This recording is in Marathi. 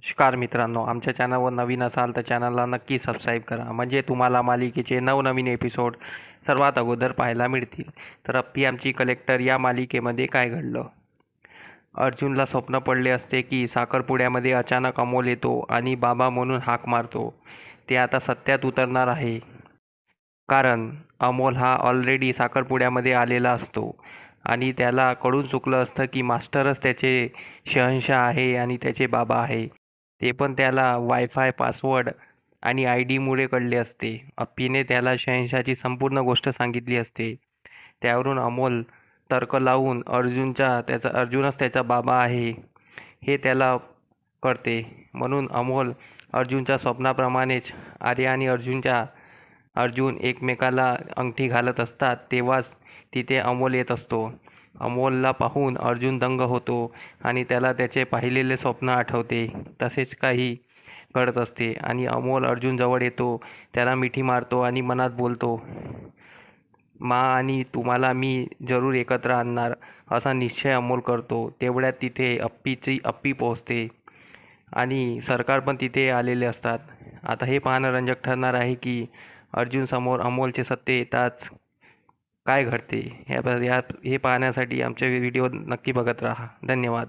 नमस्कार मित्रांनो आमच्या चॅनलवर नवीन असाल तर चॅनलला नक्की सबस्क्राईब करा. म्हणजे तुम्हाला मालिकेचे नवनवीन एपिसोड सर्वात अगोदर पाहायला मिळतील. तर अप्पी आमची कलेक्टर या मालिकेमध्ये काय घडलं? अर्जुनला स्वप्न पडले असते की साखरपुड्यामध्ये अचानक अमोल येतो आणि बाबा म्हणून हाक मारतो. ते आता सत्यात उतरणार आहे. कारण अमोल हा ऑलरेडी साखरपुड्यामध्ये आलेला असतो आणि त्याला कळून चुकलं असतं की मास्टरच त्याचे शहंशाह आहे आणि त्याचे बाबा आहे. ते पण त्याला वायफाय पासवर्ड आणि आय डीमुळे कळले असते. अप्पीने त्याला शहंशाची संपूर्ण गोष्ट सांगितली असते. त्यावरून अमोल तर्क लावून अर्जुनचा त्याचा अर्जुनच त्याचा बाबा आहे हे त्याला कळते. म्हणून अमोल अर्जुनच्या स्वप्नाप्रमाणेच आर्या आणि अर्जुनच्या अर्जुन एकमेकाला अंगठी घालत असतात तेव्हाच तिथे अमोल येत असतो. अमोलला पाहून अर्जुन दंग होतो आणि त्याला त्याचे पाहिलेले स्वप्न आठवते. तसेच काही घडत असते आणि अमोल अर्जुनजवळ येतो. त्याला मिठी मारतो आणि मनात बोलतो मा आणि तुम्हाला मी जरूर एकत्र आणणार असा निश्चय अमोल करतो. तेवढ्यात तिथे अप्पीची अप्पी पोहोचते आणि सरकार पण तिथे आलेले असतात. आता हे पाहणं रंजक ठरणार आहे की अर्जुनसमोर अमोलचे सत्य येताच काय घडते ह्या या हे पाहण्यासाठी आमचे व्हिडिओ नक्की बघत राहा. धन्यवाद.